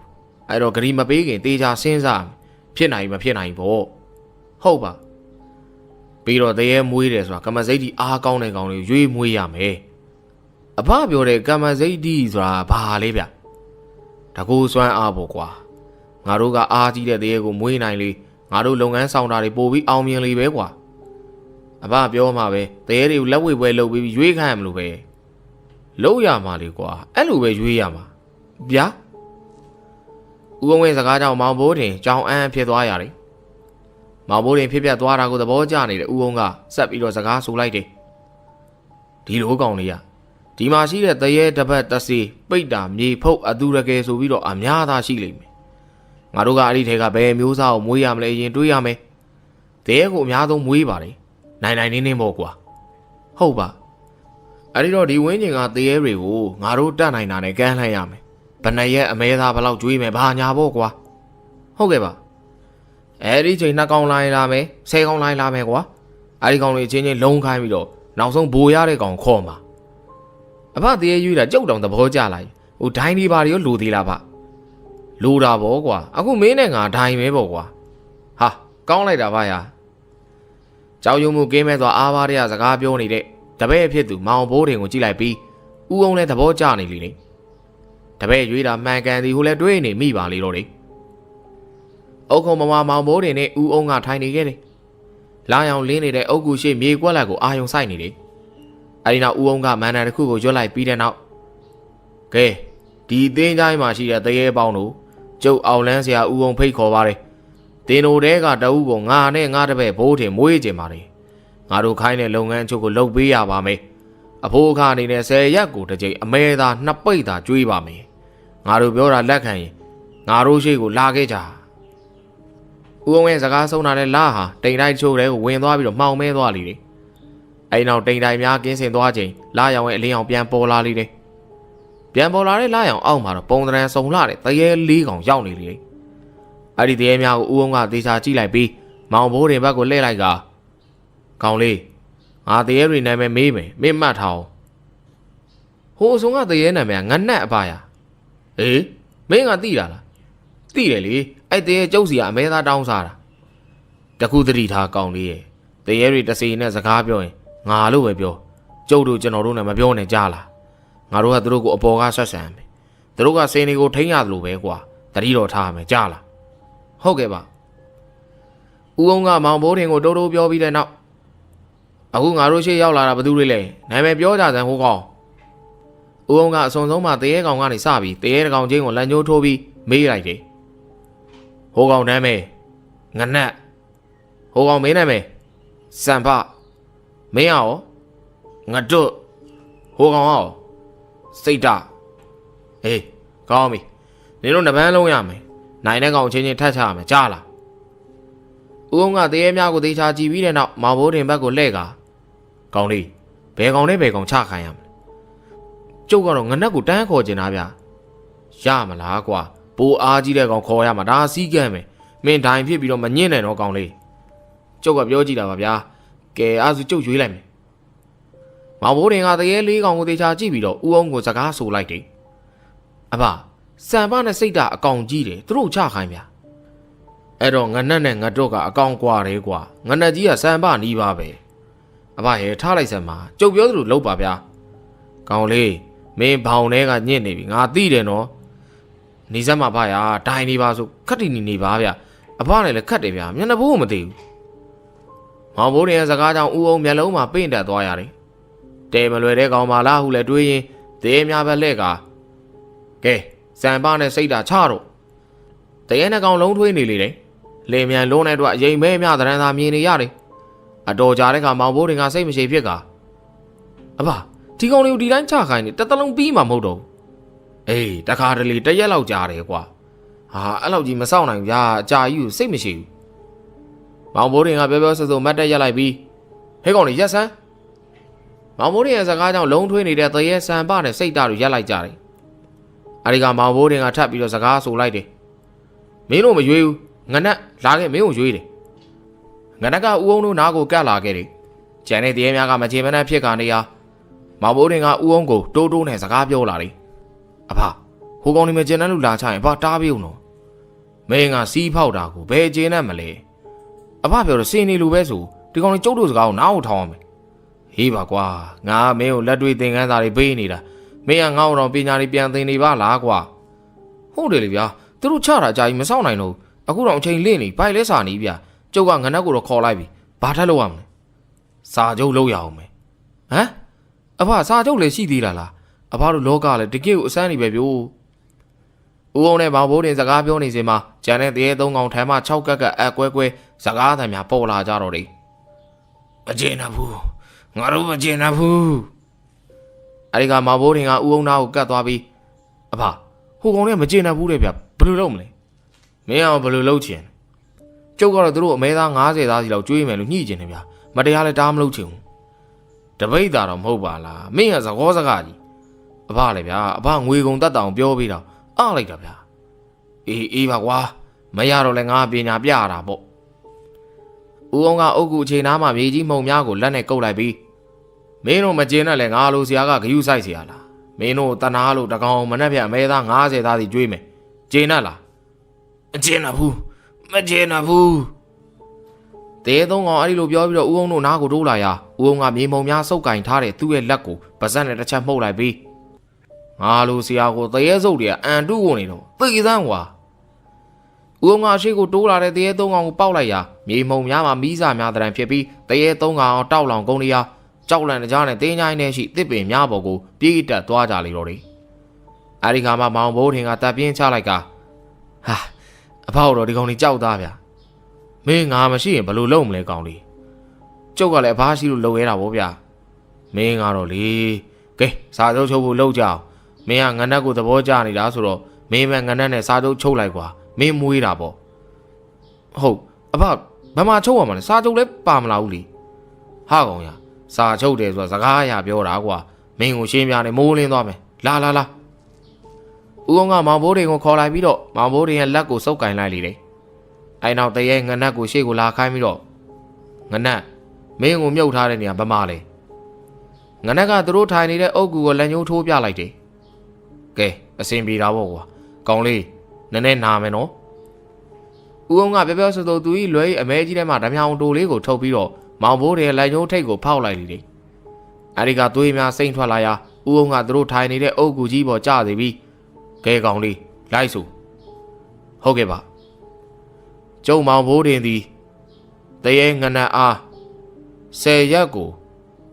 အဲတော့ဂရိမပေးခင်တေချာစဉ်းစားမယ်ဖြစ်နိုင်မဖြစ်နိုင်ပေါ့။ဟုတ်ပါ။ပြီးတော့တရေမွေးတယ်ဆိုတာကမစိတ်ကြီးအားကောင်းတဲ့ကောင်တွေရွေးမွေးရမယ်။အဖပြောတဲ့ကမ္မစိတ်ဒီဆိုတာဘာလဲဗျတကူစွမ်းအားပေါ့ကွာငါတို့ကအားကြီးတဲ့တရေကိုမွေးနိုင်လေငါတို့လုပ်ငန်းဆောင်တာတွေပို့ပြီးအောင်မြင်လေပဲကွာအဖပြောမှာပဲတရေတွေကိုလက်ဝဲပွဲလုပ်ပြီးရွေးခိုင်းရမလို့ပဲလုပ်ရမှာလေကွာအဲ့လိုပဲရွေးရမှာဗျာ ဦးဝင်းဝင်းစကားကြောင့်မောင်ဘိုးတင်ကြောင်အန်းဖြစ်သွားရတယ်မောင်ဘိုးတင်ဖြစ်ပြသွားတာကိုသဘောကျနေတဲ့ဦးဝင်းကဆက်ပြီးတော့စကားဆိုလိုက်တယ်ဒီလိုကောင်လေးကဒီမှာရှိတဲ့တရေတပတ်တစီပိတ်တာမြေဖုတ်အတူရကယ်ဆိုပြီးတော့အများသားရှိလိမ့်မယ်ငါတို့ကအဲ့ဒီထဲကဘယ်မျိုးစားကိုမွေးရမလဲရင်တွေးရမယ်တရေကိုအများဆုံးမွေးပါလေနိုင်နိုင်နေနေမို့ကွာဟုတ်ပါအဲ့ဒီတော့ဒီဝင်းကျင်ကတရေတွေကိုငါတို့တတ်နိုင်တာနဲ့ကမ်းလှမ်းရမယ် ဘယ်နှရက်အမဲသားဘယ်လောက်ကျွေးမယ်ဘာညာဖို့ကွာဟုတ်ကဲ့ပါအဲ့ဒီချိန်နှစ်ကောင်လာရင်လာမယ်ဆယ်ကောင်လာရင်လာမယ်ကွာအဲ့ဒီကောင်တွေချင်းချင်းလုံးခိုင်းပြီးတော့နောက်ဆုံးဘိုးရတဲ့ကောင်ခေါ်မှာအဖတရေရွေးတာကြောက်တောင်သဘောကျလိုက်ဟိုဒိုင်းဒီပါတွေရောလူသေးလားဗျလူတာဗောကွာအခုမင်းနဲ့ငါဒိုင်းပဲဗောကွာဟာကောင်းလိုက်တာဗျာကြောက်ရွံ့မှုကင်းမဲ့သွားအားပါးတဲ့စကားပြောနေတဲ့တပည့်အဖြစ်သူမောင်ဘိုးတင်ကိုကြည့်လိုက်ပြီးဥအောင်လည်းသဘောကျနေလေလေ တပည့်ရွေးတာမှန်ကန်သည်ဟိုလည်းတွေးနေမိပါလေတော့လေအုတ်ခုံမမမောင်ဘိုးတင်နဲ့ဥအောင်ကထိုင်နေခဲ့တယ်လာရောင်လင်းနေတဲ့အုတ်ကူရှိမြေကွက်လက်ကိုအာယုံဆိုင်နေတယ်အဲဒီနောက်ဥအောင်ကမန္တန်တစ်ခုကိုရွတ်လိုက်ပြီးတဲ့နောက်ကဲဒီအင်းချိုင်းမှာရှိတဲ့တရေပေါင်းတို့ကျုပ်အောင်လန်းဆရာဥအောင်ဖိတ်ခေါ်ပါတယ်တင်တို့တဲကတအုပ်ကိုငါနဲ့ငါတပည့်ဘိုးတင်မွေးကြပါတယ်ငါတို့ခိုင်းတဲ့လုပ်ငန်းအချို့ကိုလုပ်ပေးရပါမယ်အဖိုးအခအနေနဲ့10ရက်ကိုတစ်ကြိမ်အမဲသာနှစ်ပိတ်သာကျွေးပါမယ် ငါတို့ပြောတာလက်ခံရင်ငါတို့ရှိကိုလာခဲ့ကြဦးအောင်ရဲ့စကားဆုံးတာနဲ့လာဟာတိမ်တိုင်းချိုးတဲ့ကိုဝင်သွားပြီးတော့မှောင်မဲသွားလိမ့်တယ်အဲဒီနောက်တိမ်တိုင်းများကင်းစင်သွားချိန်လာရောင်ရဲ့အလင်းအောင်ပြန်ပေါ်လာလိမ့်တယ်ပြန်ပေါ်လာတဲ့လာရောင်အောက်မှာတော့ပုံသဏ္ဍာန်စုံလာတဲ့တရေလေးကောင်ရောက်နေလိမ့်တယ်အဲ့ဒီတရေများကိုဦးအောင်ကသေချာကြည့်လိုက်ပြီးမောင်ဘိုးတင်ဘက်ကိုလှည့်လိုက်ကကောင်လေးငါတရေတွေနာမည်မေးမယ်မင်းမှတ်ထားအောင်ဟိုအစုံကတရေနာမည်ကငနက်အပါရ အေးမင်းကသိတာလားသိတယ်လေအဲ့တရေကျုပ်စီကအမဲသားတောင်းစားတာတခုတတိထားကောင်လေးရဲ့တရေတွေတစီနဲ့စကားပြောရင်ငါလို့ပဲပြောကျုပ်တို့ကျွန်တော်တို့နဲ့မပြောနဲ့ကြားလားငါတို့ကသူတို့ကိုအပေါ်ကဆက်ဆံမယ်သူတို့ကစင်တွေကိုထိန်းရတယ်လို့ပဲကွာတတိတော်ထားမယ်ကြားလားဟုတ်ကဲ့ပါဦးအောင်ကမောင်ဘိုးတင်ကိုတိုးတိုးပြောပြီးတဲ့နောက်အခုငါတို့ရှေ့ရောက်လာတာဘယ်သူတွေလဲနာမည်ပြောကြစမ်းဟိုကောင် ဦးအောင်ကအစုံဆုံးမှတရေကောင်ကနေစပြီးတရေတကောင်ချင်းကိုလက်ညှိုးထိုးပြီးမေးလိုက်တယ်ဟိုကောင်နာမည်ငနက်ဟိုကောင်မင်းနာမည်စံဖမင်းရောငတွတ်ဟိုကောင်ရောစိတ်တအေးကောင်းပြီနင်တို့နှစ်ပန်းလုံးရမယ်နိုင်တဲ့ကောင်ချင်းချင်းထတ်ချရမယ်ကြားလားဦးအောင်ကတရေများကိုသေချာကြည့်ပြီးတဲ့နောက်မောင်ဘိုးတင်ဘက်ကိုလှည့်ကာကောင်းလေးဘယ်ကောင်နဲ့ဘယ်ကောင်ချခိုင်းရမလဲ ကျုပ်ကတော့ငနက်ကိုတန်းခေါ်ကျင်တာဗျာရမလားကွာပိုအားကြီးတဲ့ကောင်ခေါ်ရမှာဒါစီးကမ်းမယ်မင်းဒိုင်ဖြစ်ပြီးတော့မညင့်နဲ့တော့ကောင်လေးကျုပ်ကပြောကြည့်တာပါဗျာကဲအားစုကျုပ်ရွေးလိုက်မယ်မောင်ဘိုးတင်ကတရေလေးကောင်ကိုသေချာကြည့်ပြီးတော့ဦးအောင်ကိုစကားဆိုလိုက်တယ်အဖစံပနဲ့စိတ်ဓာတ်အကောင်ကြီးတယ်သူတို့ချခိုင်းဗျာအဲ့တော့ငနက်နဲ့ငတော့ကအကောင်ကွာတယ်ကွာငနက်ကြီးကစံပနီးပါပဲအဖရဲ့ထားလိုက်စမ်းပါကျုပ်ပြောသလိုလုပ်ပါဗျာကောင်လေး မင်းဘောင်ထဲကညစ်နေပြီငါသိတယ်နော်နေစမ်းပါဖရာဒိုင်နေပါဆိုခက်တီနေနေပါဗျာအဖနဲ့လည်းခက်တယ်ဗျာမျက်နှာဘိုးမသိဘူးမောင်ဘိုးရဲ့စကားကြောင့်ဦးအောင်မျက်လုံးမှာပိန့်တက်သွားရတယ်တဲမလွယ်တဲ့ကောင်ပါလားဟုလည်းတွေးရင်သေးများပဲလှဲ့ကာကဲစံပါနဲ့စိတ်ဓာတ်ချတော့တရဲနှကောင်လုံးထွေးနေလေတယ်လေမြန်လုံးတဲ့အတွက်အရင်မဲမြသရန်သာမြင်နေရတယ်အတော်ကြာတဲ့ခါမောင်ဘိုးတွေကစိတ်မရှိဖြစ်ကအဖ ဒီကောင်လေးကိုဒီတိုင်းချခိုင်းနေတစ်သလုံးပြီးမှမဟုတ်တော့ဘူးအေးတခါတလေတစ်ရက်လောက်ကြာတယ်ကွာဟာအဲ့လောက်ကြီးမစောင့်နိုင်ဘူးဗျာအကြာကြီးကိုစိတ်မရှိဘူးမောင်ဘိုးတွေကပြောပြောဆဆမတ်တက်ရက်လိုက်ပြီးဟဲ့ကောင်လေးရက်စမ်းမောင်ဘိုးတွေရဲ့စကားကြောင့်လုံးထွေးနေတဲ့တရဲဆန်ပနဲ့စိတ်ဓာတ်တွေရက်လိုက်ကြတယ်အဲဒီကမောင်ဘိုးတွေကထပ်ပြီးတော့စကားဆိုလိုက်တယ်မင်းတို့မရွေးဘူးငနက်လာခဲ့မင်းကိုရွေးတယ်ငနက်ကဦးအောင်တို့နားကိုကတ်လာခဲ့တယ်ကျန်တဲ့တရဲများကမချေမနှက်ဖြစ်ကနေရ မောင်ဘိုးတွေကဦးအောင်ကိုတိုးတိုးနဲ့စကားပြောလာတယ်အဖဟိုကောင်နေမကျန်တဲ့လူလာချရင်အဖတားပြုံတော့မင်းကစီးဖောက်တာကိုဘယ်ကျင်းနဲ့မလဲအဖပြောတော့စင်နေလူပဲဆိုဒီကောင်လေးကျုပ်တို့စကားကိုနားကိုထောင်းအောင်မယ်ဟေးပါကွာငါမင်းကိုလက်တွေ့သင်ခန်းစာတွေပေးနေတာမင်းကငါ့ကိုတော့ပညာတွေပြန်သင်နေပါလားကွာဟုတ်တယ်လေဗျာသူတို့ချတာအကြာကြီးမစောင့်နိုင်တော့အခုတော့အချိန်လင့်နေဘိုက်လဲစာနေဗျာကျုပ်ကငနက်ကိုတော့ခေါ်လိုက်ပြီဘာထက်လို့ရမလဲစာချုပ်လောက်ရအောင်မယ်ဟမ် အဖစာချုပ်လည်းရှိသေးတာလားအဖတို့လောကလည်းတကယ့်ကိုအစမ်းနေပဲဗျို့ဦးအောင်နဲ့ဘောင်ဘိုးတင်စကားပြောနေစင်မှာဂျန်တဲ့တရေသုံးကောင်ထမ်းမှ6ကက်ကက်အကွဲကွဲစကားအသံများပေါ်လာကြတော့တယ်မကျင်တော့ဘူးငါတို့မကျင်တော့ဘူးအဲဒီကမောင်ဘိုးတင်ကဦးအောင်နာကိုကတ်သွားပြီးအဖဟိုကောင်လည်းမကျင်တော့ဘူးတဲ့ဗျဘယ်လိုလုပ်မလဲမမင်းအောင်ဘယ်လိုလုပ်ချင်ကျုပ်ကတော့သူတို့အမဲသား90သားစီလောက်ကျွေးမယ်လို့ညှိကျင်တယ်ဗျာမတရားလဲတားမလုပ်ချင်ဘူး တပိတ်တာတော့မဟုတ်ပါလားမင်းကသကောစကားကြီးအဖလည်းဗျာအဖငွေကုန်တတ်တာအောင်ပြောပြီးတော့အားလိုက်တာဗျာအေးအေးပါကွာမရတော့လဲငါပညာပြတာပေါ့ဦးအောင်ကအုတ်ကူခြေနားမှာမြေကြီးမုံများကိုလက်နဲ့ကုပ်လိုက်ပြီးမင်းတို့မကျင်းနဲ့လဲငါလိုဆရာကဂယုဆိုင်ဆရာလားမင်းတို့တနာလို့တကောင်မနဲ့ပြမဲသား90သားစီကျွေးမယ်ကျင်းနဲ့လားအကျင်းနဲ့ဘူးမကျင်းနဲ့ဘူး တဲသုံးကောင်အဲ့ဒီလိုပြောပြီးတော့ဦးအောင်တို့နားကိုတိုးလာရာဦးအောင်ကမြေမှုံများစုပ်ကင်ထားတဲ့သူ့ရဲ့လက်ကိုပါဇက်နဲ့တစ်ချက်မှုတ်လိုက်ပြီးငါလိုဆရာကိုတရေစုပ်တွေကအန်တုကုန်နေတော့သိစမ်းကွာဦးအောင်ကအရှိကိုတိုးလာတဲ့တရေသုံးကောင်ကိုပေါက်လိုက်ရာမြေမှုံများမှာမီးစာများတဲ့ဖြစ်ပြီးတရေသုံးကောင်တောက်လောင်ကုန်နေရာကြောက်လန့်တကြားနဲ့တင်းချိုင်းနဲ့ရှိတစ်ပင်များပေါ်ကိုပြေးတက်သွားကြလေတော့တယ်။အဲဒီခါမှမောင်ဘိုးထင်ကတပ်ပြင်းချလိုက်ကဟာအဖောက်တော့ဒီကောင်ကြီးကြောက်သားဗျာ။ မင်းငါမရှိရင်ဘယ်လိုလုပ်မလဲကောင်လေး။ကျုပ်ကလည်းအဖားရှိလို့လုံရဲတာဗောဗျာ။မင်းကတော့လေကဲစာချုပ်ချုပ်ဖို့လုပ်ကြအောင်။မင်းကငနက်ကိုသဘောကျနေတာဆိုတော့မင်းပဲငနက်နဲ့စာချုပ်ချုပ်လိုက်ကွာ။မင်းမွေးတာပေါ့ဟုတ်အဖဘယ်မှာချုပ်ရမှာလဲစာချုပ်လည်းပါမလာဘူးလေဟာကောင်ရစာချုပ်တယ်ဆိုတာစကားအရာပြောတာကွာမင်းကိုရှင်းပြနေမိုးလင်းသွားမယ်လာလာလာဦးအောင်ကမောင်ဘိုးတွေကိုခေါ်လိုက်ပြီးတော့မောင်ဘိုးတွေရဲ့လက်ကိုစုပ်ကင်လိုက်လေတယ် အဲနောက်တရေငနက်ကိုရှေ့ကိုလာခိုင်းပြီးတော့ငနက်မင်းကိုမြုပ်ထားတဲ့နေရာဘမလဲငနက်ကသူတို့ထိုင်နေတဲ့အုပ်ကူကိုလက်ညှိုးထိုးပြလိုက်တယ်ကဲအဆင်ပြေတာပေါ့ကွာကောင်းလေးနည်းနည်းနာမယ်နော်ဦးအောင်ကပြောပြောဆိုဆိုသူဤလွဲဤအမဲကြီးထဲမှာဓမြောင်တိုလေးကိုထုတ်ပြီးတော့မောင်ဘိုးတွေလက်ညှိုးထိတ်ကိုဖောက်လိုက်လေတယ်အဲဒီကသွေးများစိမ့်ထွက်လာရာဦးအောင်ကသူတို့ထိုင်နေတဲ့အုပ်ကူကြီးပေါ်ကျသေးပြီးကဲကောင်လေးလိုက်ဆိုဟုတ်ကဲ့ပါ ကျုံမောင်ဘိုးတင်သည်တရေငနက်အားဆယ်ရက်ကို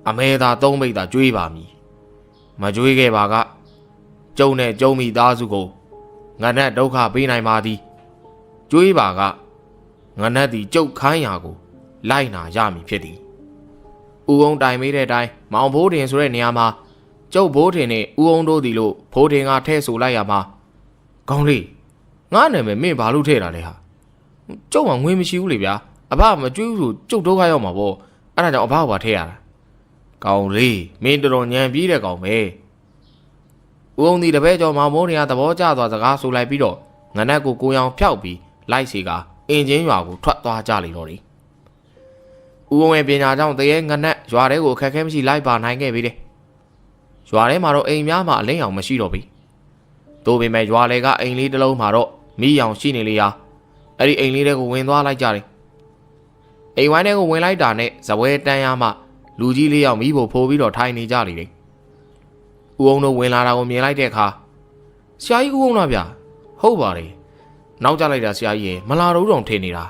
အမဲသာသုံးမိတ်သာကျွေးပါမည်မကျွေးခဲ့ပါကကျုံနဲ့ကျုံမိသားစုကိုငနက်ဒုက္ခပေးနိုင်ပါသည်ကျွေးပါကငနက်သည်ကြုတ်ခိုင်းရာကို လိုက်နာရမည်ဖြစ်သည်ဥုံတိုင်မေးတဲ့အတိုင်းမောင်ဘိုးတင်ဆိုတဲ့နေရာမှာကျုပ်ဘိုးတင်နဲ့ဥုံတို့သည်လို့ဘိုးတင်ကထဲ့ဆိုလိုက်ရမှာကောင်းလေးငါနာမည်မင်းဘာလို့ထဲ့တာလဲဟာ ကျုပ်ကငွေမရှိဘူးလေဗျာအဘမကျွေးဘူးဆိုကျုပ်ဒုက္ခရောက်မှာပေါ့အဲ့ဒါကြောင့်အဘကပါထဲ့ရတာကောင်းလေးမင်းတော်တော်ညံပြီးတဲ့ကောင်ပဲဥုံသည်တပည့်ကျော်မောင်ဘိုးတင်ကသဘောကျသွားစကားဆိုလိုက်ပြီးတော့ငနက်ကိုကိုရောင်ဖျောက်ပြီးလိုက်စီကအင်ဂျင်ရွာကိုထွက်သွားကြလေတော့တယ်။ဦးဝင်းပညာကြောင့်တရေငနက်ရွာထဲကိုအခက်အခဲမရှိလိုက်ပါနိုင်ခဲ့ပြီတဲ့။ရွာထဲမှာတော့အိမ်များမှာအလင်းရောင်မရှိတော့ပြီ။သို့ပေမဲ့ရွာလေကအိမ်လေးတစ်လုံးမှာတော့မိရောင်ရှိနေလေရာ အဲ့ဒီအိမ်လေးတွေကိုဝင်သွားလိုက်ကြတယ်။အိမ်ဝိုင်းထဲကိုဝင်လိုက်တာနဲ့ဇပွဲတန်းရမှလူကြီးလေးယောက်မိဖို့ဖိုးပြီးတော့ထိုင်နေကြလေတယ်။ဦးအောင်တို့ဝင်လာတာကိုမြင်လိုက်တဲ့အခါဆရာကြီးဦးအောင်လားဗျာဟုတ်ပါတယ်နောက်ကြလိုက်တာဆရာကြီးရေမလာတော့တောင်ထင်နေတာ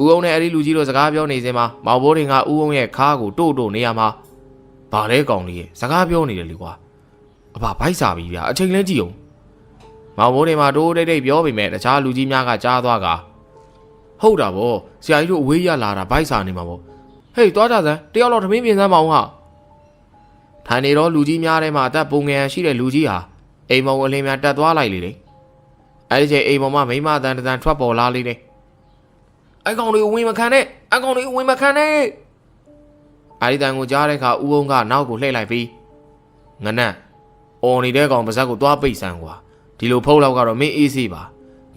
ဦးအောင်နဲ့အဲ့ဒီလူကြီးတို့စကားပြောနေစင်းမှာမောင်ဘိုးတင်ကဦးအောင်ရဲ့ခါးကိုတို့တို့နေရမှာဗာလဲကောင်လေးရေစကားပြောနေတယ်လေကွာအဖဘိုက်စာပြီဗျာအချိန်လဲကြည့်အောင် မောင်ဘိုးတင်မှာတိုးတိတ်တိတ်ပြောပေမဲ့တခြားလူကြီးများကကြားသွားကဟုတ်တာဗောဆရာကြီးတို့အဝေးရလာတာဘိုက်စာနေမှာဗောဟေးသွားကြစမ်းတယောက်တော့သမင်းပြင်စမ်းမအောင်ဟာထိုင်နေတော့လူကြီးများထဲမှာအသက်ပုံငယ်ရှိတဲ့လူကြီးဟာအိမ်မောင်အလင်းများတက်သွားလိုက်လေလေအဲ့ဒီချိန်အိမ်မောင်မမိမတန်တန်ထွက်ပေါ်လာလေလေအဲ့ကောင်လေးဝင်မခံနဲ့အဲ့ကောင်လေးဝင်မခံနဲ့အဲ့ဒီတန်ကိုကြားတဲ့အခါဦးုံကနောက်ကိုလှည့်လိုက်ပြီးငနက်အော်နေတဲ့ကောင်ပါဇက်ကိုသွားပိတ်ဆန်းကွာ ဒီလိုဖုတ်လောက်ကတော့မင်းအေးစေးပါ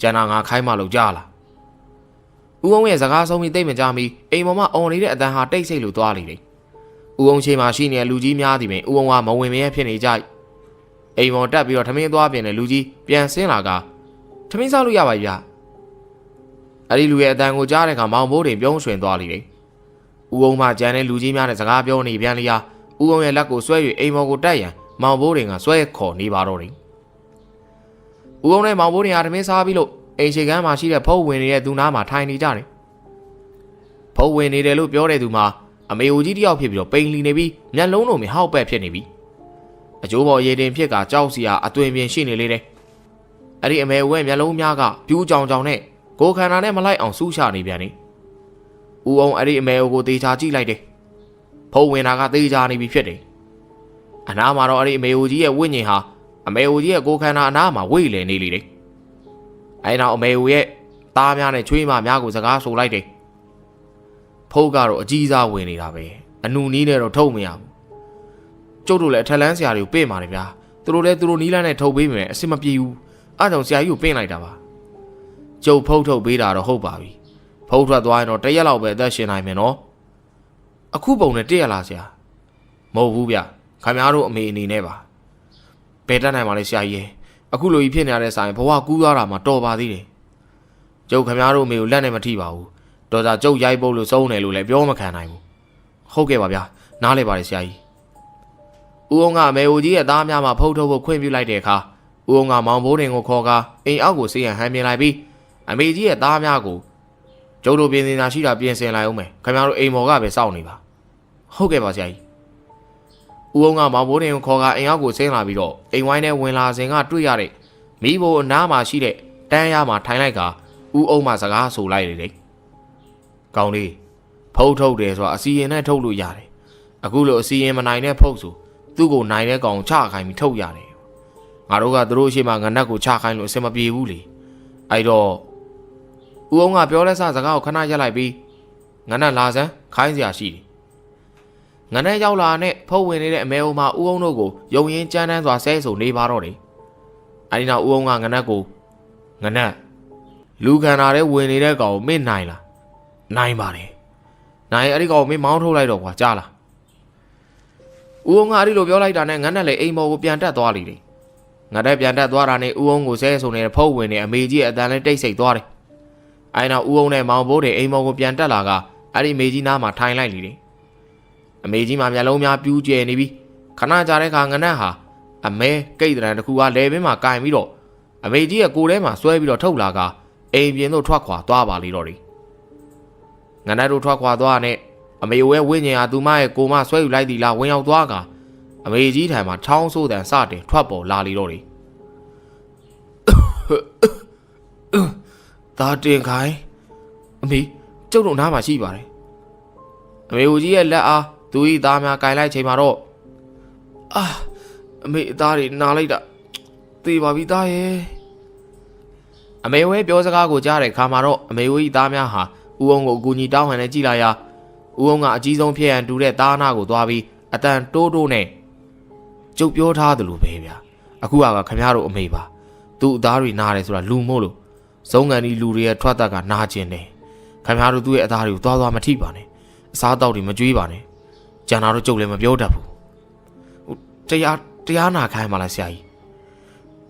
ကျန်တာငါခိုင်းမလို့ကြားလားဦးုံရဲ့စကားဆုံးပြီးတိတ်မကြမီအိမ်မောင်မအော်နေတဲ့အတန်ဟာတိတ်ဆိတ်လို့သွားလေလေဦးုံချိန်မှာရှိနေတဲ့လူကြီးများသည်ပင်ဦးုံကမဝင်မရဲဖြစ်နေကြ၏အိမ်ပေါ်တက်ပြီးတော့ထမင်းသွားပြင်တဲ့လူကြီးပြန်ဆင်းလာကထမင်းစားလို့ရပါပြီဗျအဲ့ဒီလူရဲ့အတန်ကိုကြားတဲ့အခါမောင်ဘိုးတွေပြုံးရွှင်သွားလိမ့်တယ်ဦးအောင်မှကြံတဲ့လူကြီးများနဲ့စကားပြောနေပြန်လျာဦးအောင်ရဲ့လက်ကိုဆွဲ၍အိမ်ပေါ်ကိုတက်ရန်မောင်ဘိုးတွေကဆွဲခေါ်နေပါတော့တယ် ဦးအောင်နဲ့မောင်ဘိုးတွေကထမင်းစားပြီးလို့အိမ်ရှိကမ်းမှာရှိတဲ့ဖုတ်ဝင်နေတဲ့သူနားမှာထိုင်နေကြတယ်ဖုတ်ဝင်နေတယ်လို့ပြောတဲ့သူမှာအမေဦးကြီးတယောက်ဖြစ်ပြီးတော့ပိန်လီနေပြီးမျက်လုံးလုံးမဟောက်ပက်ဖြစ်နေပြီအကျိုးပေါ်ရေတင်ဖြစ်ကကြောက်စီယာအသွင်ပြင်ရှိနေလေတယ်။အဲ့ဒီအမေဝဲမျက်လုံးများကပြူးကြောင်ကြောင်နဲ့ကိုခန္ဓာနဲ့မလိုက်အောင်စူးချနေပြန်နေ။ဦးအောင်အဲ့ဒီအမေကိုတေချာကြည့်လိုက်တယ်။ဖုံးဝင်တာကတေချာနေပြီဖြစ်တယ်။အနားမှာတော့အဲ့ဒီအမေဦးကြီးရဲ့ဝိညာဉ်ဟာ အမေဦးကြီးရဲ့ကိုခန္ဓာအနားမှာဝိလေနေလေတယ်။အဲနောက်အမေဦးရဲ့သားများနဲ့ချွေးမများကိုစကားဆိုလိုက်တယ်ဖုတ်ကတော့အကြီးစားဝင်နေတာပဲအနူနီးနဲ့တော့ထုတ်မရဘူးကျုပ်တို့လည်းအထက်လန်းဆရာတွေကိုပေးပါတယ်ဗျာသူတို့လည်းသူတို့နီးလန်းနဲ့ထုတ်ပေးမယ်အဆင်မပြေဘူးအားကြောင့်ဆရာကြီးကိုပင့်လိုက်တာပါကျုပ်ဖုတ်ထုတ်ပေးတာတော့ဟုတ်ပါပြီဖုတ်ထွက်သွားရင်တော့တရက်လောက်ပဲအသက်ရှင်နိုင်မယ်နော်အခုပုံနဲ့တည့်ရလားဆရာမဟုတ်ဘူးဗျခင်ဗျားတို့အမေအနေနဲ့ပါ ဘယ်တတ်နိုင်ပါလဲဆရာကြီးအခုလိုကြီးဖြစ်နေရတဲ့ဆိုင်ဘဝကူးသွားတာမှတော်ပါသေးတယ်ကျုပ်ခင်ဗျားတို့အမေကိုလက်နဲ့မထိပါဘူးတော်ကြကျုပ်ရိုက်ပုတ်လို့စုံးတယ်လို့လည်းပြောမခံနိုင်ဘူးဟုတ်ကဲ့ပါဗျာနားလဲပါတယ်ဆရာကြီးဦးအောင်ကအမေအိုကြီးရဲ့သားများမှာဖုတ်ထုတ်ဖို့ခွင့်ပြုလိုက်တဲ့အခါဦးအောင်ကမောင်ဘိုးတင်ကိုခေါ်ကာအိမ်အောက်ကိုဆေးရန်ဟန်ပြလိုက်ပြီးအမေကြီးရဲ့သားများကိုကျုပ်တို့ပြင်စင်တာရှိတာပြင်ဆင်လိုက်အောင်မယ်ခင်ဗျားတို့အိမ်မော်ကပဲစောင့်နေပါဟုတ်ကဲ့ပါဆရာကြီး ဦးအောင်ကမောင်ဘိုးတင်ကိုခေါ်ကာအိမ်အောက်ကိုဆင်းလာပြီးတော့အိမ်ဝိုင်းထဲဝင်လာစဉ်ကတွေ့ရတဲ့မိဘအနားမှာရှိတဲ့တန်းရမှာထိုင်လိုက်ကဦးအောင်မှစကားဆိုလိုက်တယ်လေကောင်းလေးဖုတ်ထုတ်တယ်ဆိုတာအစီရင်နဲ့ထုတ်လို့ရတယ်အခုလိုအစီရင်မနိုင်တဲ့ဖုတ်ဆိုသူ့ကိုနိုင်တဲ့ကောင်ချခိုင်းပြီးထုတ်ရတယ်ငါတို့ကသူတို့ရှိမှငနက်ကိုချခိုင်းလို့အဆင်မပြေဘူးလေအဲ့တော့ဦးအောင်ကပြောလက်စစကားကိုခဏရက်လိုက်ပြီးငနက်လာစမ်းခိုင်းစရာရှိတယ် ငနက်ရောက်လာနဲ့ဖုတ်ဝင်နေတဲ့အမဲအုံမှာဦးအောင်တို့ကိုယုံရင်ကြမ်းတမ်းစွာဆဲဆိုနေပါတော့တယ်အဲ့ဒီနောက်ဦးအောင်ကငနက်ကိုငနက်လူခန္ဓာထဲဝင်နေတဲ့ကောင်ကိုမင်းနိုင်လားနိုင်ပါတယ်နိုင်အဲ့ဒီကောင်ကိုမင်းမောင်းထုတ်လိုက်တော့ကွာကြားလားဦးအောင်ကအဲ့ဒီလိုပြောလိုက်တာနဲ့ငနက်လည်းအိမ်မော်ကိုပြန်တက်သွားလိမ့်တယ်ငါတက်ပြန်တက်သွားတာနဲ့ဦးအောင်ကိုဆဲဆိုနေတဲ့ဖုတ်ဝင်နေအမေကြီးရဲ့အတန်လည်းတိတ်ဆိတ်သွားတယ်အဲနောက်ဦးအောင်နဲ့မောင်ဘိုးတွေအိမ်မော်ကိုပြန်တက်လာကအဲ့ဒီမေကြီးနားမှာထိုင်လိုက်လိမ့်တယ် အမေကြီးမှာမျက်လုံးများပြူးကျဲနေပြီးခဏကြာတဲ့အခါငနက်ဟာအမဲကိတ်တရံတစ်ခုကလဲဘင်းမှာကင်ပြီးတော့အမေကြီးရဲ့ကိုယ်ထဲမှာဆွဲပြီးတော့ထုတ်လာကအိမ်ပြင်သို့ထွက်ခွာသွားပါလိမ့်တော့တယ်ငနက်တို့ထွက်ခွာသွားနဲ့အမေဝဲဝိညာဉ်ဟာသူမရဲ့ကိုမဆွဲယူလိုက်သည်လားဝင်ရောက်သွားကအမေကြီးထံမှာချောင်းဆိုးတန်စတင်ထွက်ပေါ်လာလိမ့်တော့တယ်ဒါတင်ခိုင်းအမေကျုပ်တို့နားမှာရှိပါတယ်အမေဦးကြီးရဲ့လက်အား သူဤသားများကင်လိုက်ချိန်မှာတော့အာအမေအသားတွေနာလိုက်တာသေပါပြီသားရဲ့အမေဝဲပြောစကားကိုကြားတဲ့ခါမှာတော့အမေဝဲဤသားများဟာဦးအောင်ကိုအကူကြီးတောင်းဟန်နဲ့ကြည်လာရာဦးအောင်ကအကြီးဆုံးဖြစ်ရန်တူတဲ့သားနာကိုသွားပြီးအတန်တိုးတိုးနဲ့ကျုပ်ပြောထားသလိုပဲဗျာအခုကခမရတို့အမေပါသူ့အသားတွေနားတယ်ဆိုတာလူမို့လို့ဇုံကန်ဒီလူတွေရဲ့ထွက်သက်ကနာကျင်တယ်ခမရတို့သူ့ရဲ့အသားတွေကိုသွားသွားမထိပါနဲ့အစားတောက်တွေမကြွေးပါနဲ့ ကျန်တာတော့ကျုပ်လည်းမပြောတတ်ဘူးဟိုတရားတရားနာခိုင်းပါလားဆရာကြီး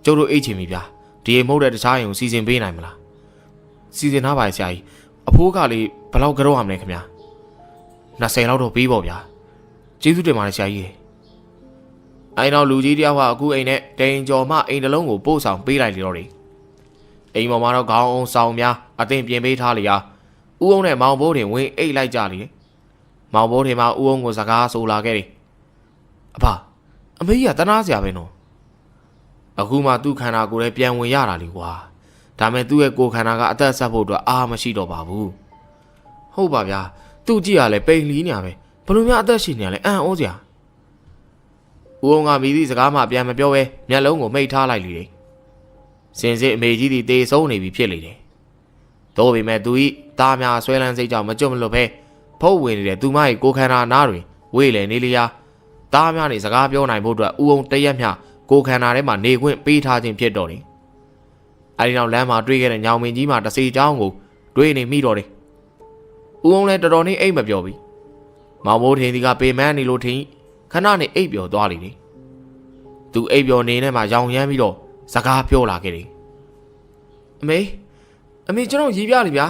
ကျုပ်တို့အိတ်ချင်ပြီဗျာဒီအိမ်မဟုတ်တဲ့တခြားအိမ်ကိုစီစဉ်ပေးနိုင်မလားစီစဉ်ထားပါရဲ့ဆရာကြီးအဖိုးကလေးဘယ်လောက်ကြောက်ရမလဲခင်ဗျာ20လောက်တော့ပေးပေါ့ဗျာကျေးဇူးတင်ပါတယ်ဆရာကြီးအိမ်တော်လူကြီးတယောက်ကအခုအိမ်နဲ့တိန်ကျော်မှအိမ်တစ်လုံးကိုပို့ဆောင်ပေးလိုက်လေတော့တယ်အိမ်ပေါ်မှာတော့ခေါင်းအောင်ဆောင်များအသင်ပြင်ပေးထားလျာဦးအောင်နဲ့မောင်ဘိုးတင်ဝင်အိတ်လိုက်ကြလေ မောင်ဘိုးတင်မှာဦးအောင်ကိုစကားဆိုလာခဲ့တယ်အဖအမေကြီးကတနာစရာပဲနော်အခုမှသူ့ခန္ဓာကိုယ်လည်းပြန်ဝင်ရတာလေကွာဒါမဲ့သူ့ရဲ့ကိုယ်ခန္ဓာကအသက်ဆက်ဖို့အတွက်အားမရှိတော့ပါဘူးဟုတ်ပါဗျာသူ့ကြည့်ရလဲပိန်လီးနေရပဲဘလို့များအသက်ရှင်နေရလဲအံ့ဩစရာဦးအောင်ကမိသည့်စကားမှပြန်မပြောဘဲမျက်လုံးကိုမိတ်ထားလိုက်လေတယ်စင်စစ်အမေကြီးဒီတေဆုံးနေပြီဖြစ်လေတယ်တော့ပေမဲ့သူဤသားများဆွဲလန်းစိတ်ကြောင့်မကြွမလွတ်ပဲ ဖုတ်ဝင်နေတဲ့သူမရဲ့ကိုယ်ခန္ဓာနားတွင်ဝေးလေနေလျာသားများနေစကားပြောနိုင်ဖို့အတွက်ဦးအောင်တရက်မျှကိုယ်ခန္ဓာထဲမှာနေခွင့်ပေးထားခြင်းဖြစ်တော့တယ်အဲဒီနောက်လမ်းမှာတွေ့ခဲ့တဲ့ညောင်မင်းကြီးမှာတစီချောင်းကိုတွေ့နေမိတော့တယ်ဦးအောင်လည်းတော်တော်လေးအိတ်မပြောဘူးမောင်မိုးထင်းဒီကပေမန်းနေလို့ထင်ခဏနဲ့အိတ်ပြောသွားလိမ့်တယ်သူအိတ်ပြောနေနဲ့မှရောင်ရမ်းပြီးတော့စကားပြောလာခဲ့တယ်အမေအမေကျွန်တော်ရေးပြလိဗျာ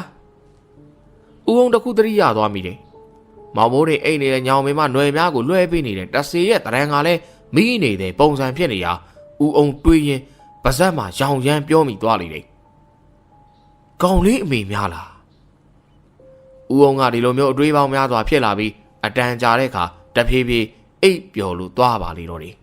ဦးအောင်တစ်ခုတရိရသွားမိတယ်မောင်မိုးတွေအိတ်နေတဲ့ညောင်မင်းမຫນွယ်များကိုလွှဲပေးနေတဲ့တဆေရဲ့တရံကလည်းမိနေတဲ့ပုံစံဖြစ်နေရဦးအောင်တွေးရင်ပါဇက်မှာရောင်ရမ်းပြောမိသွားလိမ့်တယ်ကောင်လေးအမေများလားဦးအောင်ကဒီလိုမျိုးအတွေးပေါင်းများစွာဖြစ်လာပြီးအတန်ကြာတဲ့အခါတဖြည်းဖြည်းအိတ်ပျော်လို့သွားပါလေတော့တယ်